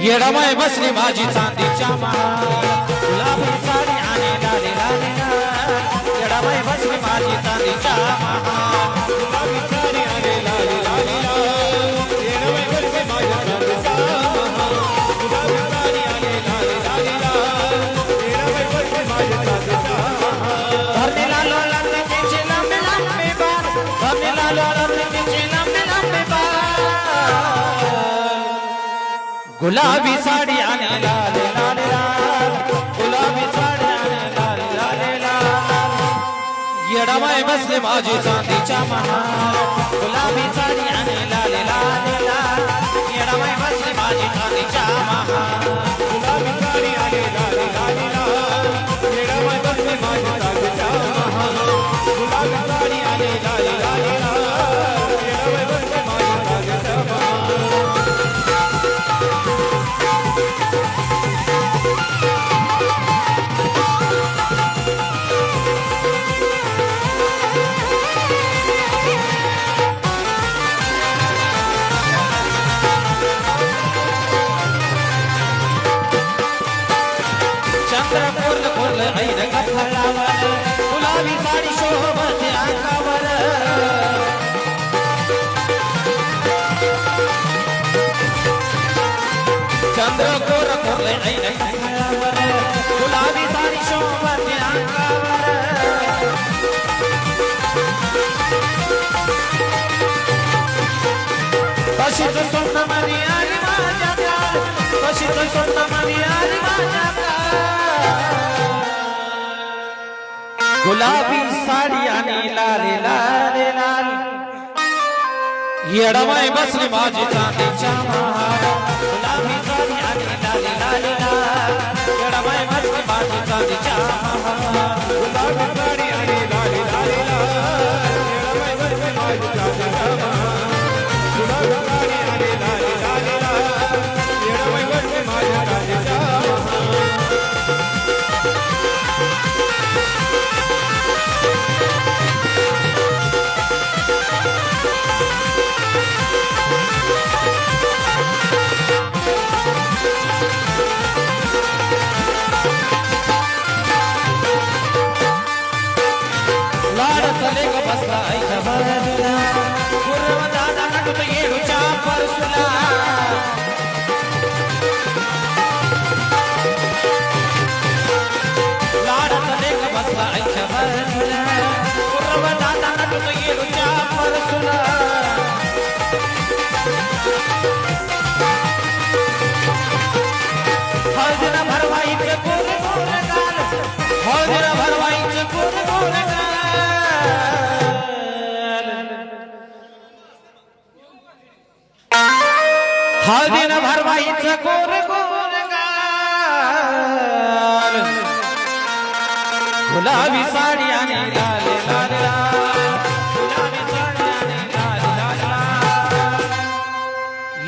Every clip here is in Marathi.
येडामाय बसली माझी चांदीच्या महाल साडी आणि लाली लाली येडामाय बसली माझी चांदीच्या साडी आणि लाली लाली येडामाय बसली माझी चांदीच्या साडी आणि लाली लाली येडामाय बसली माझी गुलाबी साडी आणि लाल लाल लाल गुलाबी साडी आणि लाल लाल लाल येडामाय बसले माझी चांदीच्या महाल. गुलाबी साडी आणि लाल लाल लाल येडामाय बसले माझी चांदीच्या तशीच आली माझ्या प्यार तशीच आली माझ्या प्यार. गुलाबी साडी आणि लाले लाले लाल. येडमाय बसली माझी चांदीच्या महाल गुलाबी साडी आणि लाले लाले लाल. येडमाय बसली माझी चांदीच्या महाल गुलाबी साडी आणि लाले लाले लाल. येडमाय बसली माझी चांदीच्या లేక బస్తాయి ఏడు చాపరుసులా. हळदीला भरवाईचं गोड गोड गाल गुलाबी साडी आणि लाल लाल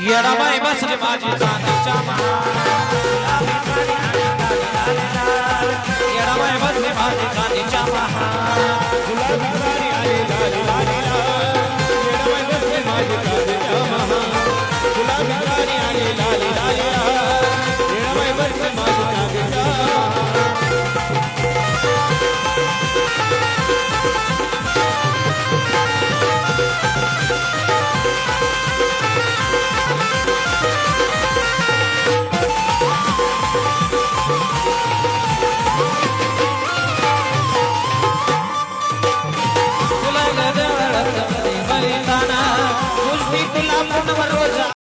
येडाबाई बसली माझी चांदीच्या येडाबाई बसली माझी चांदीच्या महाल